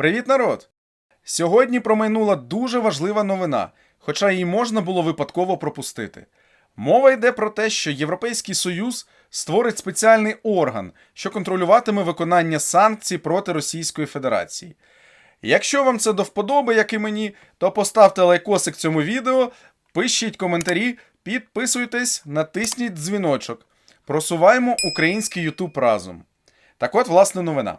Привіт, народ! Сьогодні промайнула дуже важлива новина, хоча її можна було випадково пропустити. Мова йде про те, що Європейський Союз створить спеціальний орган, що контролюватиме виконання санкцій проти Російської Федерації. Якщо вам це до вподоби, як і мені, то поставте лайкосик цьому відео, пишіть коментарі, підписуйтесь, натисніть дзвіночок. Просуваємо український YouTube разом. Так от, власне, новина.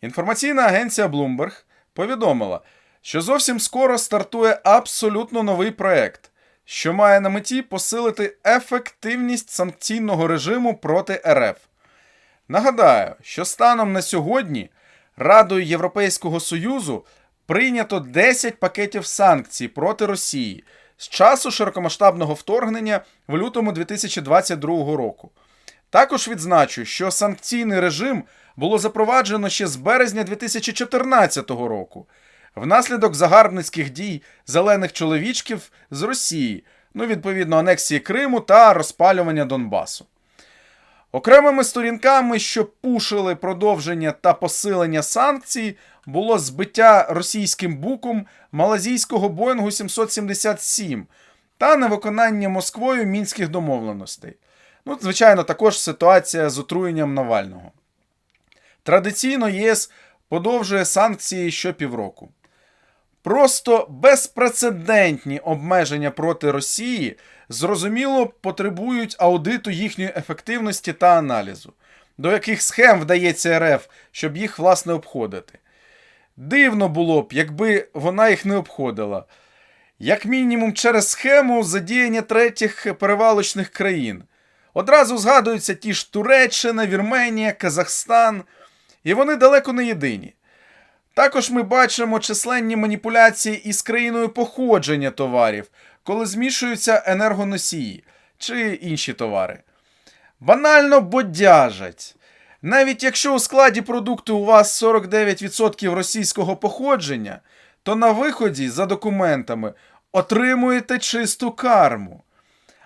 Інформаційна агенція Bloomberg повідомила, що зовсім скоро стартує абсолютно новий проект, що має на меті посилити ефективність санкційного режиму проти РФ. Нагадаю, що станом на сьогодні Радою Європейського Союзу прийнято 10 пакетів санкцій проти Росії з часу широкомасштабного вторгнення в лютому 2022 року. Також відзначу, що санкційний режим було запроваджено ще з березня 2014 року внаслідок загарбницьких дій зелених чоловічків з Росії, ну відповідно анексії Криму та розпалювання Донбасу. Окремими сторінками, що пушили продовження та посилення санкцій, було збиття російським буком малазійського Боїнгу 777 та невиконання Москвою мінських домовленостей. Ну, звичайно, також ситуація з отруєнням Навального. Традиційно ЄС подовжує санкції щопівроку. Просто безпрецедентні обмеження проти Росії зрозуміло потребують аудиту їхньої ефективності та аналізу, до яких схем вдається РФ, щоб їх власне обходити. Дивно було б, якби вона їх не обходила. Як мінімум через схему задіяння третіх перевалочних країн. Одразу згадуються ті ж Туреччина, Вірменія, Казахстан, і вони далеко не єдині. Також ми бачимо численні маніпуляції із країною походження товарів, коли змішуються енергоносії чи інші товари. Банально бодяжать. Навіть якщо у складі продукту у вас 49% російського походження, то на виході за документами отримуєте чисту карму.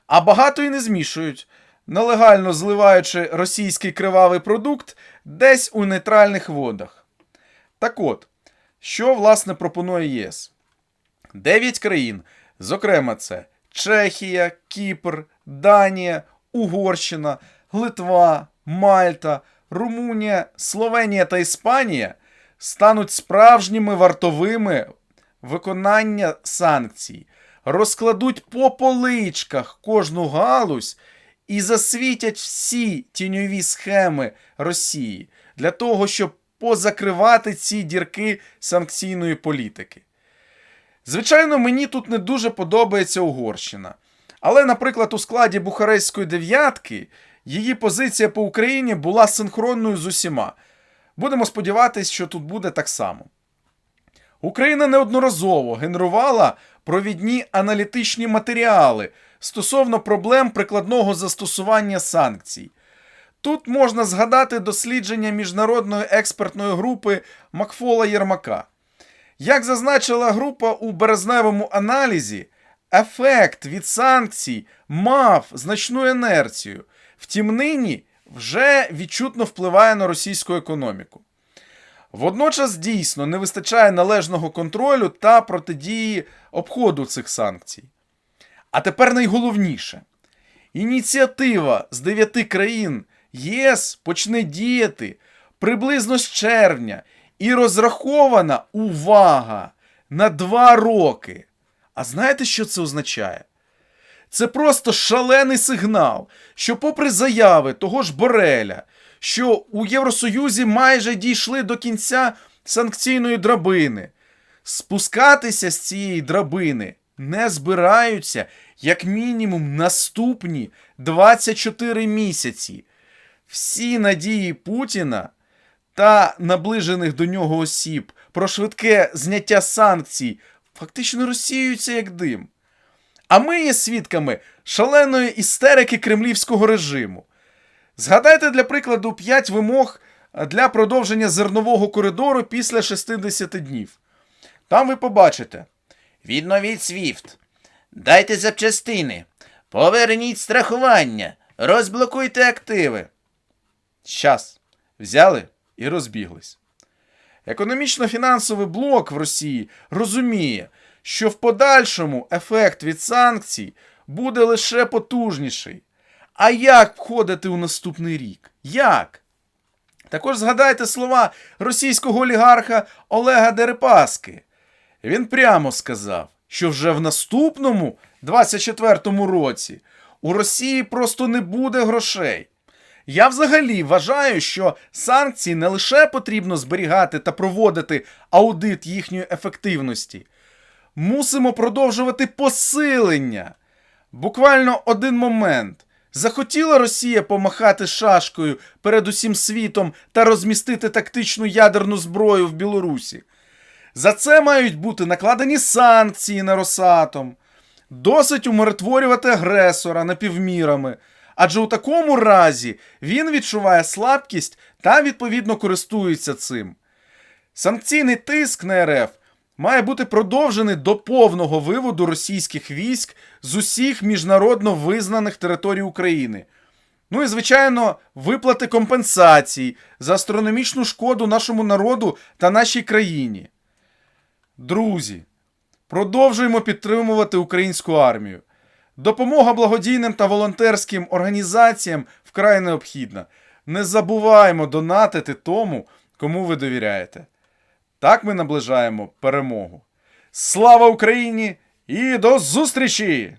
А багато і не змішують, нелегально зливаючи російський кривавий продукт десь у нейтральних водах. Так от, що власне пропонує ЄС? Дев'ять країн, зокрема, це Чехія, Кіпр, Данія, Угорщина, Литва, Мальта, Румунія, Словенія та Іспанія стануть справжніми вартовими виконання санкцій, розкладуть по поличках кожну галузь і засвітять всі тіньові схеми Росії для того, щоб позакривати ці дірки санкційної політики. Звичайно, мені тут не дуже подобається Угорщина. Але, наприклад, у складі Бухарестської дев'ятки її позиція по Україні була синхронною з усіма. Будемо сподіватися, що тут буде так само. Україна неодноразово генерувала провідні аналітичні матеріали стосовно проблем прикладного застосування санкцій. Тут можна згадати дослідження міжнародної експертної групи Макфола Єрмака. Як зазначила група у березневому аналізі, ефект від санкцій мав значну інерцію, втім нині вже відчутно впливає на російську економіку. Водночас дійсно не вистачає належного контролю та протидії обходу цих санкцій. А тепер найголовніше: ініціатива з дев'яти країн ЄС почне діяти приблизно з червня і розрахована увага на два роки. А знаєте, що це означає? Це просто шалений сигнал, що, попри заяви того ж Бореля, що у Євросоюзі майже дійшли до кінця санкційної драбини, спускатися з цієї драбини не збираються як мінімум наступні 24 місяці. Всі надії Путіна та наближених до нього осіб про швидке зняття санкцій фактично розсіюються як дим. А ми є свідками шаленої істерики кремлівського режиму. Згадайте, для прикладу, 5 вимог для продовження зернового коридору після 60 днів. Там ви побачите: Відновіть СВІФТ. Дайте запчастини. Поверніть страхування. Розблокуйте активи. щас, взяли і розбіглись. Економічно-фінансовий блок в Росії розуміє, що в подальшому ефект від санкцій буде лише потужніший. А як входити у наступний рік? Як? Також згадайте слова російського олігарха Олега Дерипаски. Він прямо сказав, що вже в наступному, 24-му році, у Росії просто не буде грошей. Я взагалі вважаю, що санкції не лише потрібно зберігати та проводити аудит їхньої ефективності. Мусимо продовжувати посилення. Буквально один момент. Захотіла Росія помахати шашкою перед усім світом та розмістити тактичну ядерну зброю в Білорусі. За це мають бути накладені санкції на Росатом. Досить умиротворювати агресора напівмірами, адже у такому разі він відчуває слабкість та відповідно користується цим. Санкційний тиск на РФ має бути продовжений до повного виводу російських військ з усіх міжнародно визнаних територій України. Ну і, звичайно, виплати компенсацій за астрономічну шкоду нашому народу та нашій країні. Друзі, продовжуємо підтримувати українську армію. Допомога благодійним та волонтерським організаціям вкрай необхідна. Не забуваємо донатити тому, кому ви довіряєте. Так ми наближаємо перемогу. Слава Україні і до зустрічі!